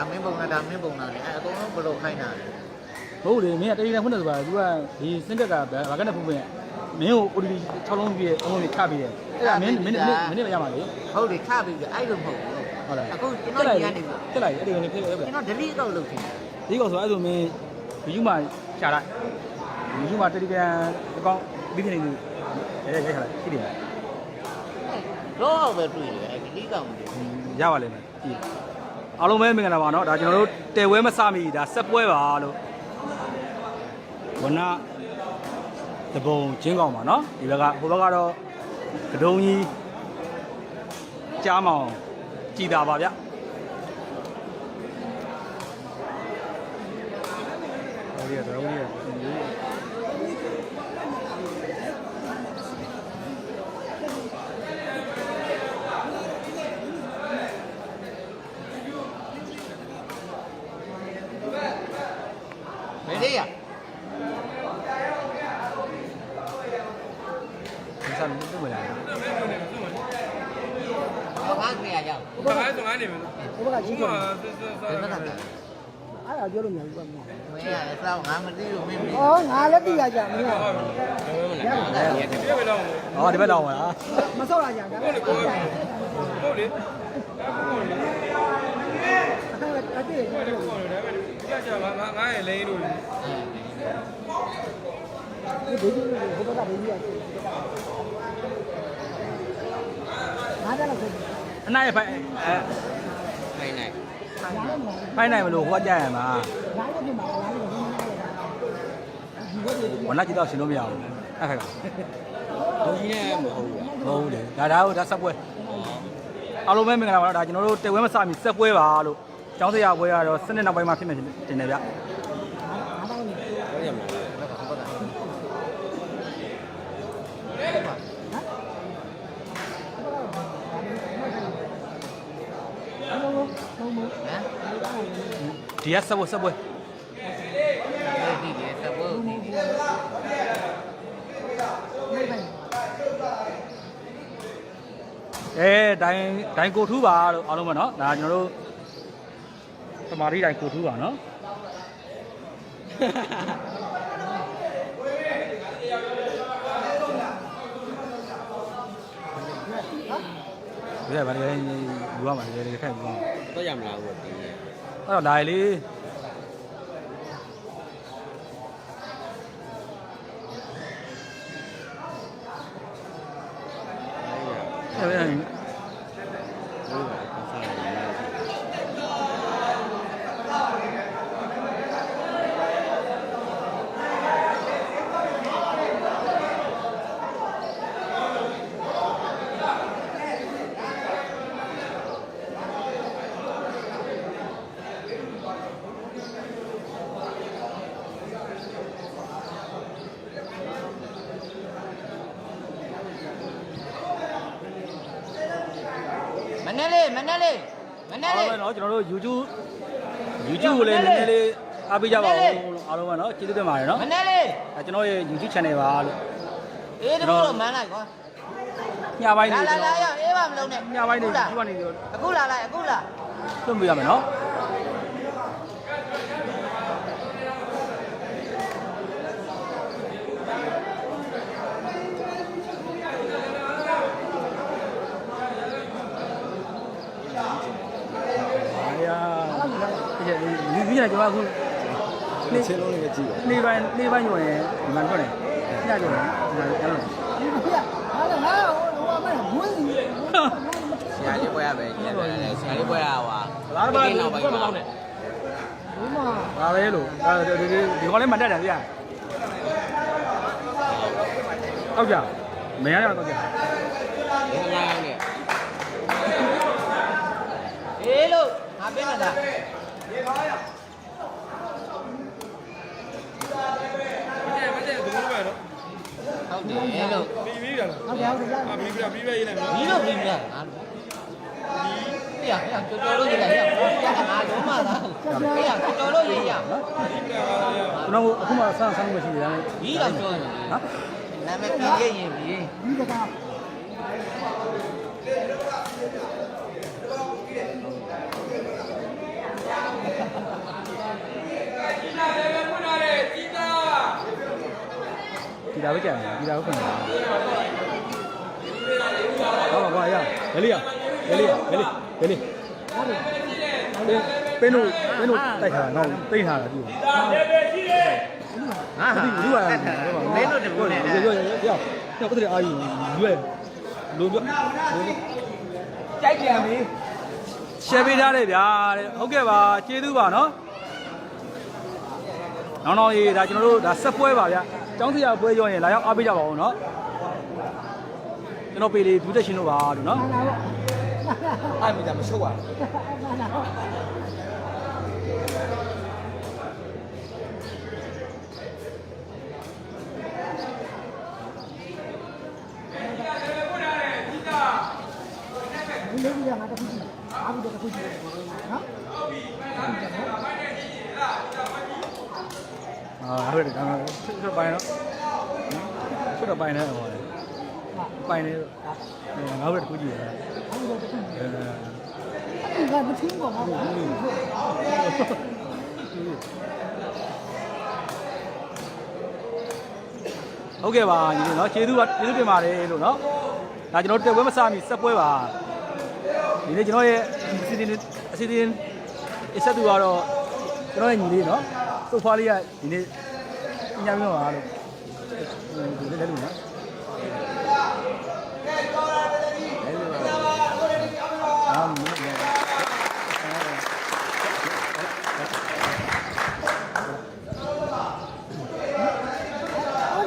ဒါမင်းပုံလားဒါမင်းပုံလားလေအဲအကုန်လုံးဘယ်လိုခိုင်းတာလဲမဟုတ်လေမင်းကတတိယဖွင့်တယ်ဆိုတာ तू ကဒီစင်ကက်ကဘာကနဲ့ဖွင့်ဖွင့်မင်းကို ODD 6လုံးပြည့်အလုံးပြချပြီးတယ်အဲ့မင်းမင်းမင်းမင်းမရမှာလေဟုတ်တယ်ချပြီးပြီအဲ့လိုမဟုတ်ဘူးဟုတ်လားအခုကျွန်တော်ဒီကနေပြီတက်လိုက်အဲ့ဒီကနေဖြစ်ဖြစ်ကျွန်တော် delete ကောက်လုပ်တယ်ဒီကောင်ဆိုအဲ့ဆိုမင်းယူယူမှာရှာလိုက်ယူယူမှာတတိယအကောင့်ပြီးနေနေရဲရဲခါလိုက်ရှိတယ်တော့ပဲတွေ့တယ်အဲ့ delete ကောက်တယ်ရပါလိမ့်မယ်ကြည့် အားလုံးပဲမင်္ဂလာပါเนาะဒါကျွန်တော်တို့တဲဝဲမစမီဒါဆက်ပွဲပါလို့ဝနတဘုံချင်းကောင်ပါเนาะဒီဘက်ကဟိုဘက်ကတော့ကဒုံကြီးကြားမောင်ကြည်တာပါဗျဟိုဒီကတော့ဒီက ပြောလို့မရဘူးကွာမင်းမင်းရစောင်းငါမသိလို့မင်းမ။အော်ငါလည်းသိရကြမင်းကပြပဲတော့ဟောဒီဘက်တော့ဝင်လားမဆောက်ရကြဒါလည်းသိရတယ်ဟုတ်လေ။အဲ့ဒါတည်းကဟုတ်တယ်ဟုတ်တယ်ဒါပေမဲ့ကြာကြာငါငါငါရဲ့လိန်တို့ဒီဒီဟိုဘက်ကဘေးကြီးရတယ်။ငါလည်းဆိုအနားရဖိုင်အဲခိုင်းနိုင်ငါလည်းမလာ ဖိုင်နိုင်မလို့ဟိုကကြရမှာငါလည်းဒီမှာငါလည်းဒီမှာဒီဘက်ဒီဝနကြည့်တော့ရှင်လို့မရဘူးအဲ့ခါကဘုံကြီးနဲ့မဟုတ်ဘူးမဟုတ်ဘူးလေဒါဒါကိုဒါဆက်ပွဲအားလုံးပဲမင်္ဂလာပါတော့ဒါကျွန်တော်တို့တဲဝဲမစမီဆက်ပွဲပါလို့ကျောင်းစရာပွဲကတော့စနစ်နောက်ပိုင်းမှာဖြစ်နေတင်တယ်ဗျ ငါတော့နေ ဟုတ်ရမလားဟုတ်တာ ဘာလို့လုံးလုံး ဟမ် Dia sebut sebut. Dia sebut. Eh, dai dai cô thú bà được, ở đâu mà nó, là chúng tôi Tamari dai cô thú bà nó. ဒါကဘာလဲယူရမှာလေခိုက်ဘူးတော့ရမလားဘူး တ်ဒီအဲ့တော့ဒါလေအဲ့ဒါဟု မနေ့လေးမနေ့လေးမနေ့ အား လေး လုံးပဲเนาะကျွန်တော်တို့ YouTube YouTube ကိုလည်းနည်းနည်းလေးအားပေးကြပါဦးလို့အားလုံးပဲเนาะကျေးဇူးတင်ပါတယ်เนาะ မနေ့လေး အဲကျွန်တော်ရဲ့ YouTube channel ပါလို့ အေးတကူတော့မန်းလိုက်ကွာ ညပိုင်းနေ လာ ကျွန် လာ တော် လာရအေးပါမလုံးနဲ့ ညပိုင်းနေ အခုလာ ဒီကနေပြီးတော့ အခုလာလိုက်အခုလာ လွှတ်ပြရမယ်เนาะ ဒီဒီဒီကျွန်တော်အခုနေချင်းလုံးလေးကြည့်ပါနေပိုင်းနေပိုင်းညွန်ရင်ဒီမှာထွက်တယ်ညညွန်ရင်ဒီမှာအဲ့လိုဒီပြဟာလည်းငါဟိုဟိုမှာမွေးနေဆရာလေးပွဲရပဲညတယ်ဆရာလေးပွဲရဟွာလာပါဒီဒီနောက်မှာပိုင်းမှာဒီမှာဒါပဲလို့ဒီဒီဒီကောလေးမတက်တယ်ဗျာဟုတ်ကြမရရတော့ကြဒီငါးနဲ့အေးလို့ငါပြနေတာမကျဲမကျဲဒုံးပဲနော် ဟုတ်တယ်လို့ပြီးပြီးရလားဟုတ်တယ်ဟုတ်တယ်အာပြီးပြီးပြီးပဲရေးလိုက်မယ်ဒီလိုပြီးမြတ်ငါပြရပြတော်တော်လို့ရေးလိုက်ရပြငါလုံးမလားပြရတော်တော်လို့ရေးရကျွန်တော်အခုမှဆန်းဆန်းမရှိတယ်ဒီတော့ပြောနေနော်နာမည်ပြည့်ရင်ပြီးဒီက ဒီလာပဲကြာဒီလာပဲခွင့်ပါဟောပါကွာရဒလီရဒလီရဒလီဒလီပင်းတို့ပင်းတို့တိုက်ထားတာနောက်တိတ်ထားတာကြည့်ဟာဟာလူကမင်းတို့တပုတ်နေတာရောရောရောတော့ပတ်တယ်အာယူရွယ်လိုပြောလိုပြောကြိုက်ပြန်ပြီ share ပေးထားတယ်ဗျာတဲ့ဟုတ်ကဲ့ပါကျေးဇူးပါနော် နောက်နောက်ရေးဒါကျွန်တော်တို့ဒါဆက်ပွဲပါဗျာကျောင်းစရာပွဲကြောရင်လာရောက်အားပေးကြပါဦးနော်ကျွန်တော်ပေလေးဒူးတက်ရှင်တို့ပါလို့နော်အဲ့မိတာမရှုပ်ပါဒီလေးကြီးကငါတခုကြည့်အားဘူးတခုကြည့် အာဟုတ်တယ်ဒါမှဆွတ်ပိုင်းနော်ဆွတ်ပိုင်းနေဟောတယ်ပိုင်းနေငါတို့တခုကြည့်ရအားဘူးတခုကြည့်အဲအဲ့ဒါမထင်းပါဘူးဟုတ်ကဲ့ပါညီလေးနော်ကျေးဇူးပါကျေးဇူးတင်ပါတယ်လို့နော်ဒါကျွန်တော်တက်ပွဲမစားမီဆက်ပွဲပါဒီနေ့ကျွန်တော်ရဲ့အစီအစဉ်အစီအစဉ်အဆက်သူကတော့ကျွန်တော်ရဲ့ညီလေးနော် ဆိုဖာလေးကဒီနေ့ညပြပါလို့ဒီလေးလည်းလို့နော်အာမင်းအဲ့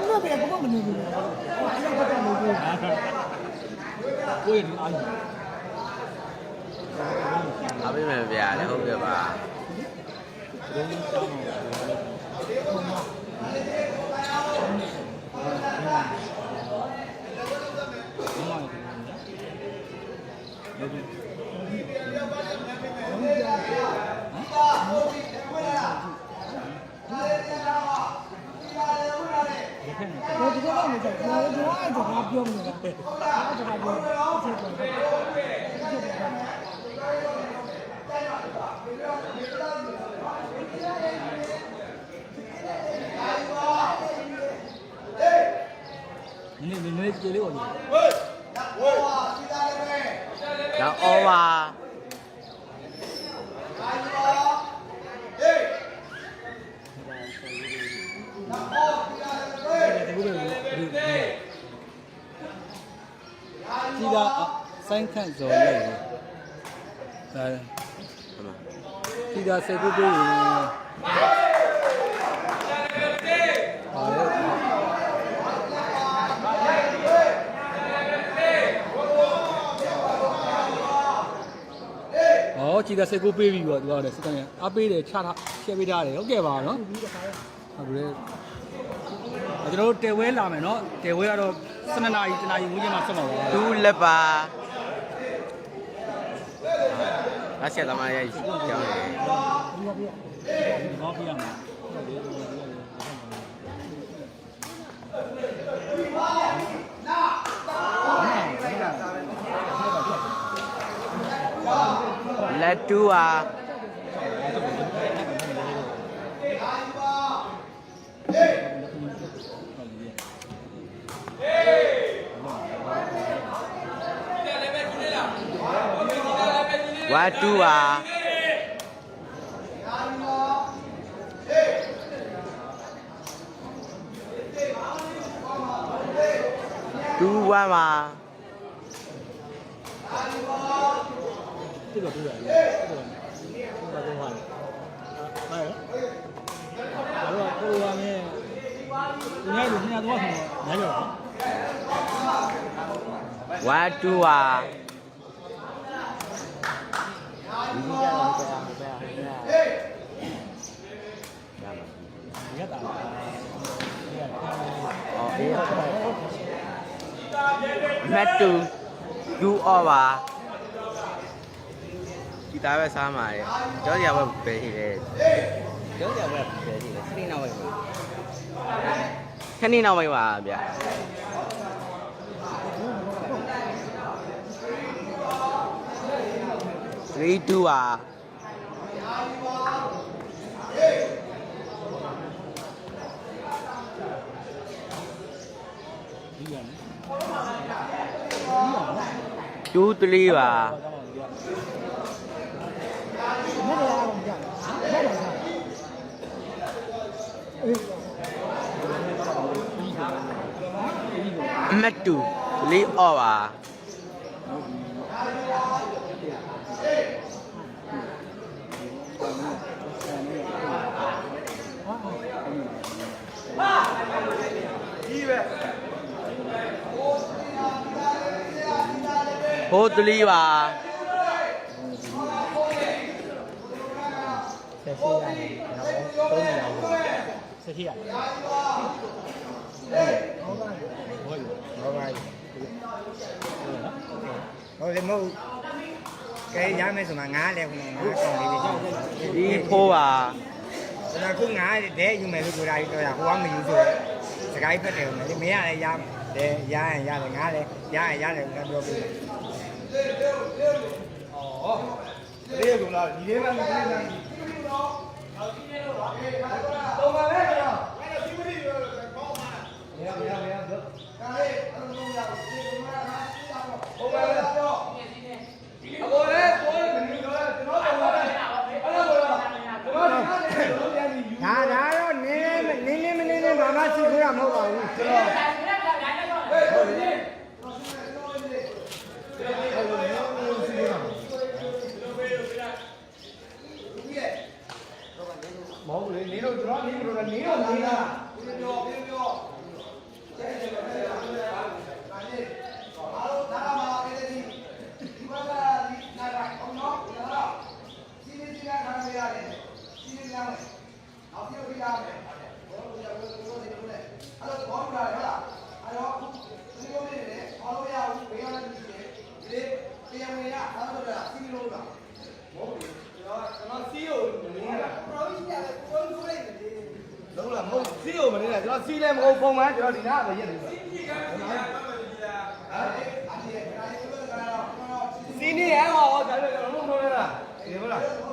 ဒါပဲဘာမှမနေဘူးအဲ့ဒါကတော့မနေဘူးကိုယ့်ရဲ့ဒီအားကြီးအားပေးမယ်ဗျာလည်းဟုတ်ကဲ့ပါဘာဒီကတော့ မကြိုက်ဘူးဒီကတော့အဲ့ဒါကပြောနေတာအဲ့ဒါကပြောချက်တယ် နည်းနည်းနည်းကြေလေးပေါ့ညီတော့အော်ပါကြီးကဆိုင်းခန့်စော်လိုက်တယ်ဒါကြီးကစေကုတ်ပေးရင်ပါ ဟောကြီးကစေကုတ်ပေးပြီပေါ့သူကလည်းစကန်ရအပေးတယ်ချထားရှယ်ပေးထားတယ်ဟုတ်ကဲ့ပါနော်ဟုတ်ကဲ့ကျွန်တော်တို့တဲဝဲလာမယ်နော်တဲဝဲကတော့12နာရီတနာရီဝန်းကျင်မှာဆက်မှာပါဒူးလက်ပါအဆက်သမားရဲ့ကြောင်းရယ်ဘာပြရမလဲ လက်တူးပါဝါတူးပါတူးဝမ်း 뜨거워요. 뜨거워요. 봐요. 바로 코로 you are. ဒါပဲစားမှာလေကြောက်ရပဲပဲရှိတယ်ကြောက်ရပဲပဲရှိတယ်ခဏနောက်ပိုင်းပါခဏနောက်ပိုင်းပါဗျာ3 2ပါ2 3ပါ မက်တယ်အောင်ကြမက်တယ်အေးအမတ်တူတလေးအော့ပါကြီးပဲဟိုတလေးပါဆက်ရှိရတယ်ဟုတ်တယ်မဟုတ်ကဲရမယ်ဆိုမှငားလဲခုနငားကောင်းလေးလေးဒီဖိုးပါ ဒါကခုငားတဲ့ယူမယ်လို့ပြောတာကြီးတော့ရဟိုကမယူဆိုစကိုင်းဖက်တယ်မယ်မရလဲရတယ်ရရင်ရတယ်ငားလဲရရင်ရတယ်ငါပြောပြတယ်လေးရကုန်လားဒီလေးမှမသိနိုင်ဘူးအပေါ်လေပေါ်နေတယ်ကျွန်တော်ကျွန်တော်တော့အဲ့လိုတော့ကျွန်တော်ဒီကနေတော့ပြန်ပြီးယူ ဒါဒါတော့နင်းနင်းနင်းမနင်းနင်းဘာမှစီခွေးရမဟုတ်ပါဘူးကျွန်တော် မဟုတ်လေနေတော့ကျွန်တော်နေမလို့နေတော့နေတာပြောပြောပြောကျွန်တော်စီးကိုနေတာလုံးလားမဟုတ်စီးကိုမနေ တာကျွန်တော်စီးလည်းမဟုတ်ပုံမှန်ကျွန်တော်ဒီနားပဲရက်နေတာစီးနေရဟောဒါလည်းကျွန်တော်လုံးလုံးနေတာဒီဟုတ်လား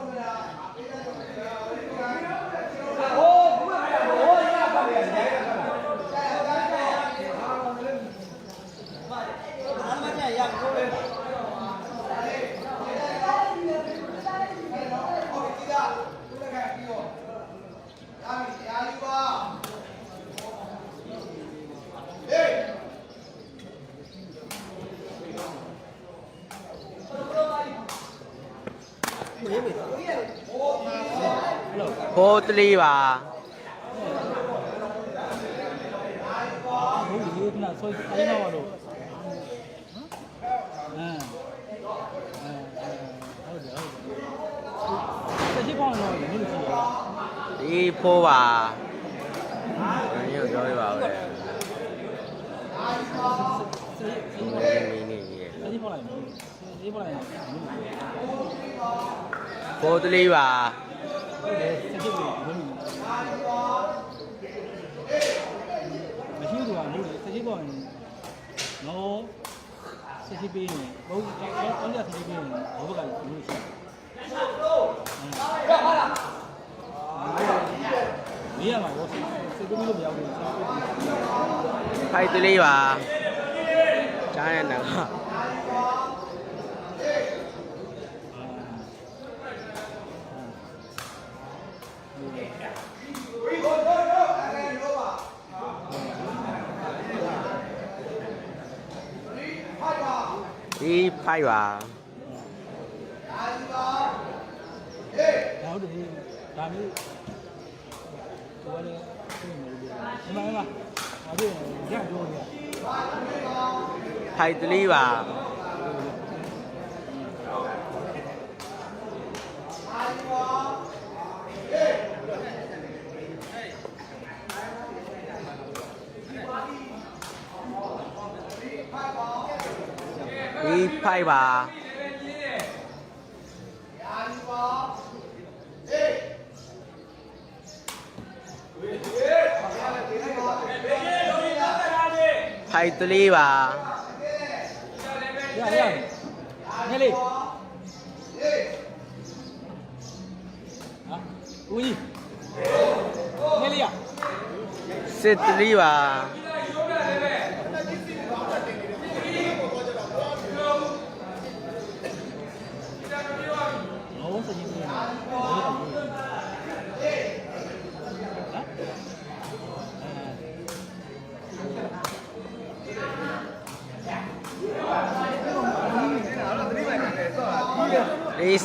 ဟိုတလေးပါဟုတ်ဒီကနေ့ဆိုအဲ့တော့တော့အမ်ဟုတ်တယ်ဟုတ်တယ်ဆက်ရှိပေါင်းတော့ဒီလိုရှိရဒီဖိုးပါညို့ပြောပြပါဦးလေနေနေနေဆက်ရှိပေါင်းလိုက်ဆက်ရှိပေါင်းလိုက်ဟိုတလေးပါ ဆက်ရှိပြီးမရှိဘူးကလို့ဆက်ရှိပေါင်းနော် ဆက်ရှိပြီးနေဘုံအောင်းရဆက်ရှိပြီးနေဘုဘကလည်းလို့ရှိနေရမှာရောစစ်ကူးလို့မရောက်ဘူးစစ်ကူးဖိုက်တလေးပါကြားရတဲ့ ကဒီဖိုက်ပါဟုတ်တယ်ဒါမျိုးတော်လည်းဒီမှာဒီမှာဘာဖြစ်လဲညပြောနေဖိုက်တလေးပါ ဒီဖိုက်ပါဖိုက်တလေးပါရရငယ်လေးဟာဦးကြီးငယ်လေးရစစ်တလေးပါ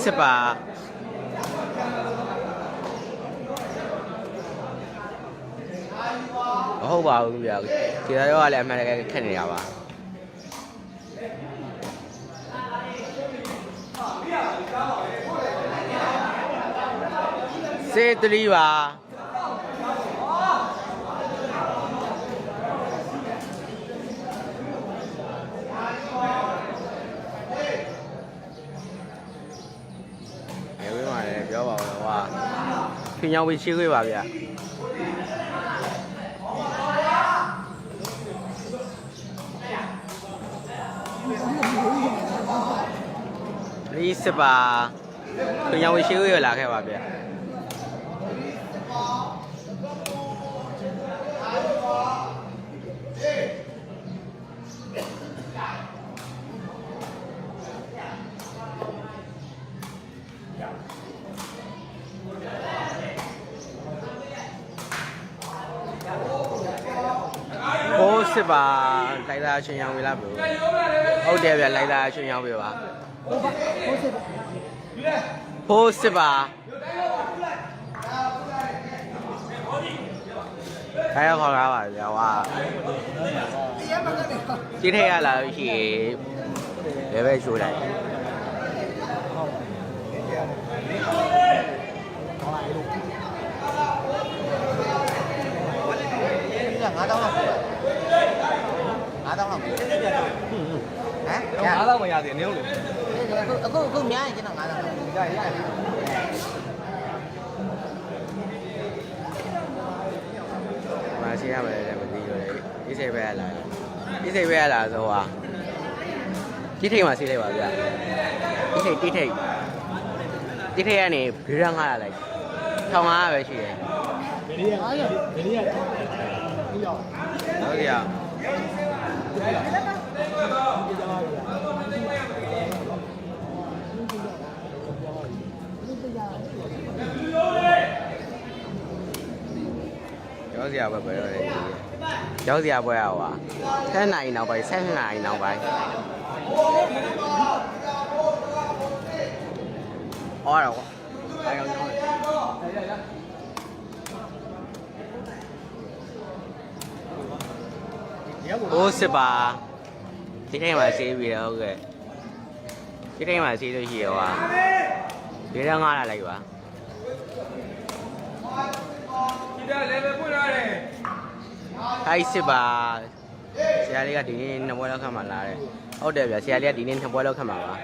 စစ်ပါမဟုတ်ပါဘူးဗျာခြေသားရောကလည်းအမှန်တကယ်ခက်နေတာပါစေတလီပါရေဝေးမှာလည်းပြောပါဦးတော့ဟာ ခင်ဗျောင်းပြီးရှိခွေးပါဗျာဒီစစ်ပါခင်ဗျောင်းပြီးရှိခွေးရလာခဲ့ပါဗျာ စစ်ပါလိုက်တာချင်းရောင်းဝေးလားဘယ်ဟုတ်တယ်ဗျလိုက်တာချင်းရောင်းဝေးပါဟိုဘာဟိုစစ်ဟိုးစစ်ပါခိုင်းရခေါ်ကားပါဗျာဟွာဒီထက်ရလာလို့ရှိရင်ဘယ်ပဲရှိုးလိုက် မရှိရမယ်လည်းမသိလို့လေဒီစိတ်ပဲရလာဒီစိတ်ပဲရလာဆိုဟာဒီထိတ်မှာဆေးလိုက်ပါဗျာဒီထိတ်ဒီထိတ်ဒီထိတ်ကနေဘီရန်ငါလာလိုက်ထောင်ငါပဲရှိတယ်အားရဟုတ်ကဲ့ ကျောင်းစရာပဲပဲတော့လေကျောင်းစရာပွဲရဟွာ7နိုင်နောက်ပိုင်း7နိုင်နောက်ပိုင်းဟောတော့အဲ့ကောင်ကျောင်း ဟိုးစစ်ပါဒီတိုင်းမှာဆေးပြီးတော့ဟုတ်ကဲ့ဒီတိုင်းမှာဆေးလို့ရှိရောဟာဒီတော့ငားလာလိုက်ပါဒီကလည်းပဲဖွင့်လာတယ်ဟိုက်စစ်ပါဆရာလေးကဒီနေ့နှစ်ပွဲလောက်ခတ်မှလာတယ်ဟုတ်တယ်ဗျဆရာလေးကဒီနေ့နှစ်ပွဲလောက်ခတ်မှပါဟာ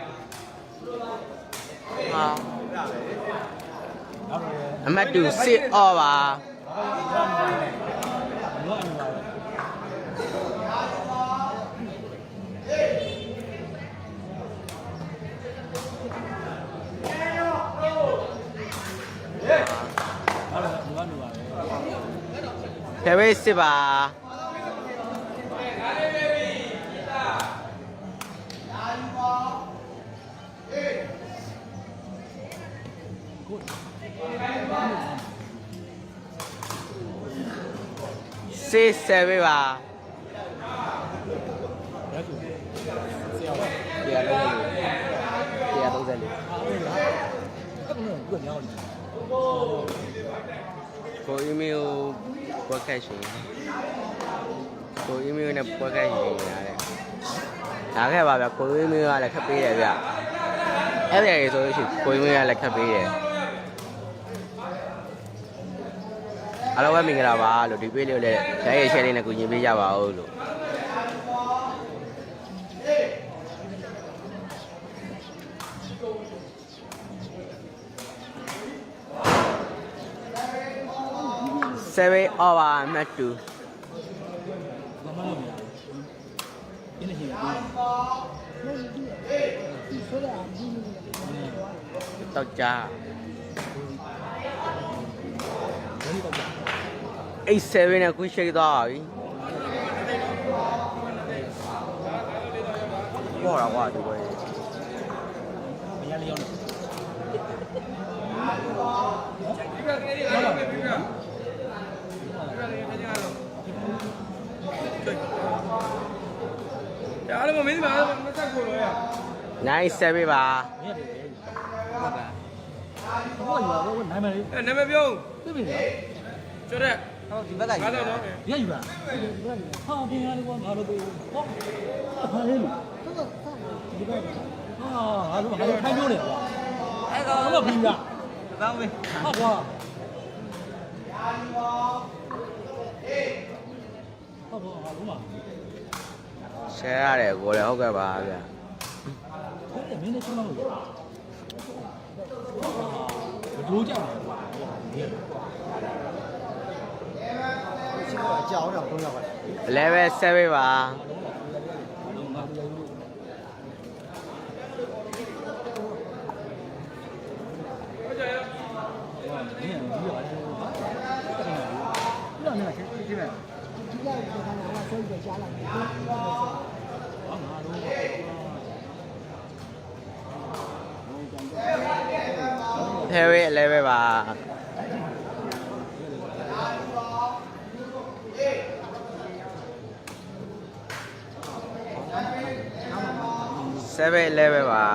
အမတ်တူစစ်အော်ပါ ဖဲဝေးစစ်ပါစစ်ဆယ်ဝေးပါတရားလုံးလေးတရားလုံးစက်လေးကိုအီးမေး လ်ပွက်ခက်ရှင်ကိုအီးမေးလ်နဲ့ပွက်ခက်ရှင်ရတယ်ဒါခဲ့ပါဗျကိုအီးမေးလ်ကလည်းခက်ပေးတယ်ဗျအဲ့ဒါရေဆိုလို့ရှိရင်ကိုအီးမေးလ်ကလည်းခက်ပေးတယ်အားလုံးပဲမင်္ဂလာပါလို့ဒီပေးလေးကိုလည်းရိုက်ရ share လေးနဲ့ကူညီပေးကြပါဦးလို့ 7 over mat 2ဆိုရအောင်ဒီလိုတောက်ကြအိတ်7နဲ့ကွင်းရှိတ်သွားပါပြီပေါ်လာကွာဒီဘယ် ဒါလည်း မမင်းဒီမှာမဆက်ကိုလို့ရနိုင်7ပါဟောယူပါဘောနိုင်မယ်လေအဲနာမည်ပြောသိပြီလားကျော်တဲ့ဟုတ်ဒီဘက်ကငါတော့နော်ရယူပါဟာပင်ရလေးကွာငါတို့ပေးဟောဟာလေတော့တော့ဒီဘက်ဟာငါတို့ငါတို့ထိုင်းပြောတယ်ကွာအဲ့ကောင်ဘာမှပြီးလားကောင်းပြီဟာကွာဟာဘောဟာလုံးမ ရှယ်ရတယ်ကိုလည်းဟုတ်ကဲ့ပါဗျာဟုတ်တယ်မင်းလည်းချုံးလို့ဟာဘဒိုးကြောက်တယ်ကွာဒီကြောက်တော့ဘုံရောက်ပါ level 7ပါငါတို့ယူဟုတ်ကြရဟာဒီကဒီကဟာအဲ့ဒါနဲ့ချင်းချင်းပဲဒီလောက်ဒီကနေ့ဆိုပြီးကြားလိုက်တယ် ဟာငါတို့ ဖဲဝေး level ပါ7 level ပါ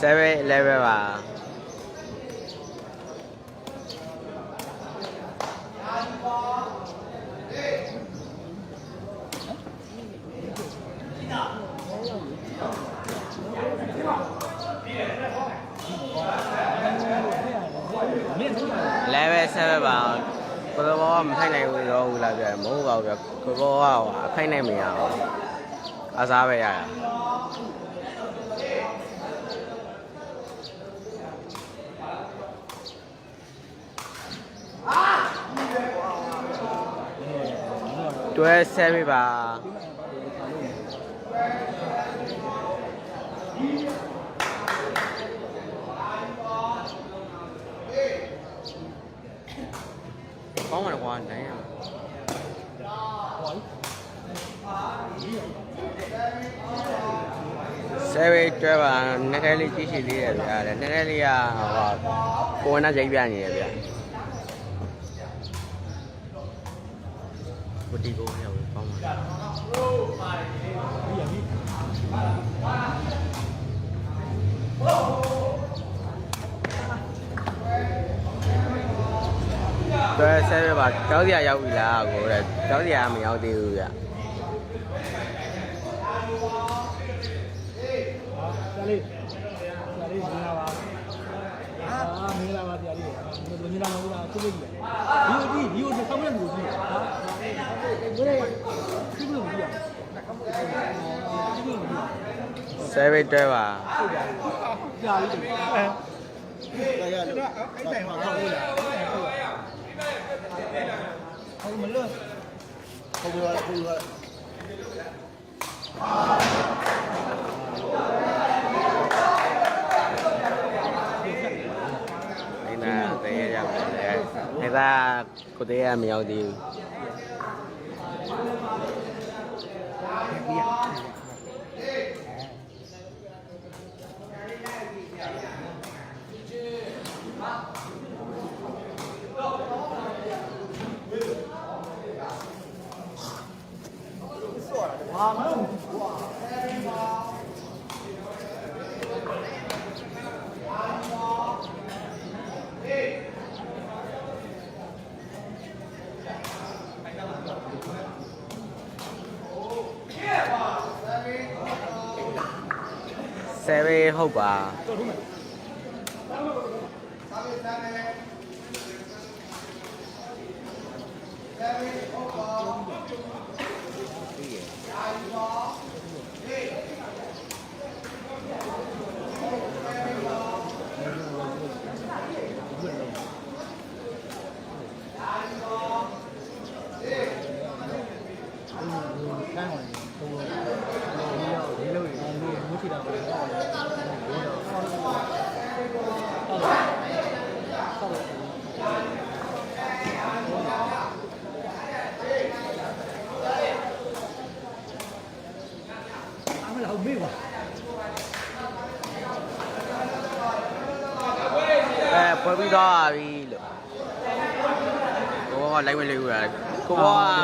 7 level ပါ မင်းတို့ level 7ပါကိုယ်ဘောကမထိုက်နိုင်ဘူးတော့ဘူးလားဗျာမဟုတ်ပါဘူးဗျာကိုယ်ဘောကအဖိုက်နိုင်မရဘူးအစားပဲရတာ 12 7ပါကောင်းပါလားကွာနိုင်ရဆယ်ဝေးတွဲပါနည်းနည်းလေးကြည့်ရှိသေးတယ်ဗျာနည်းနည်းလေးကဟိုကိုဝနာရိုက်ပြနေတယ်ဗျာဘုတီကို ရောက်ကောင်းပါတွဲဆယ်ဝေးပါကြောက်စရာရောက်ပြီလားကိုတဲ့ကြောက်စရာမရောက်သေးဘူးဗျာ ဆရာလေးဆရာလေးမင်္ဂလာပါအာမင်္ဂလာပါဆရာလေးဒီလိုမင်္ဂလာပါဘူးလားကိုကြီးဒီဒီဒီကိုဆောင်းရမှုကြီးဟာဘယ်လိုလဲဒီလိုမကြည့်ရဒီလိုမကြည့်ဆယ်ဝေးတွဲပါဆရာလေးတွေအဲအဲ့တိုင်မှာခေါက်လို့လားဟုတ်မလို့ခေါက်လို့ခေါက်လို့ဒီနာတရေရောက်တယ် အဲဒါကိုတရေမရောက်သေးဘူး ဆ ယ်ဝေးဟုတ်ပါ တော့ထုတ်မယ် အားမလားဟုတ်မေးပါ ပွဲပြီးသွားပြီလို့ကိုဘောကလိုက်မလို့ ရ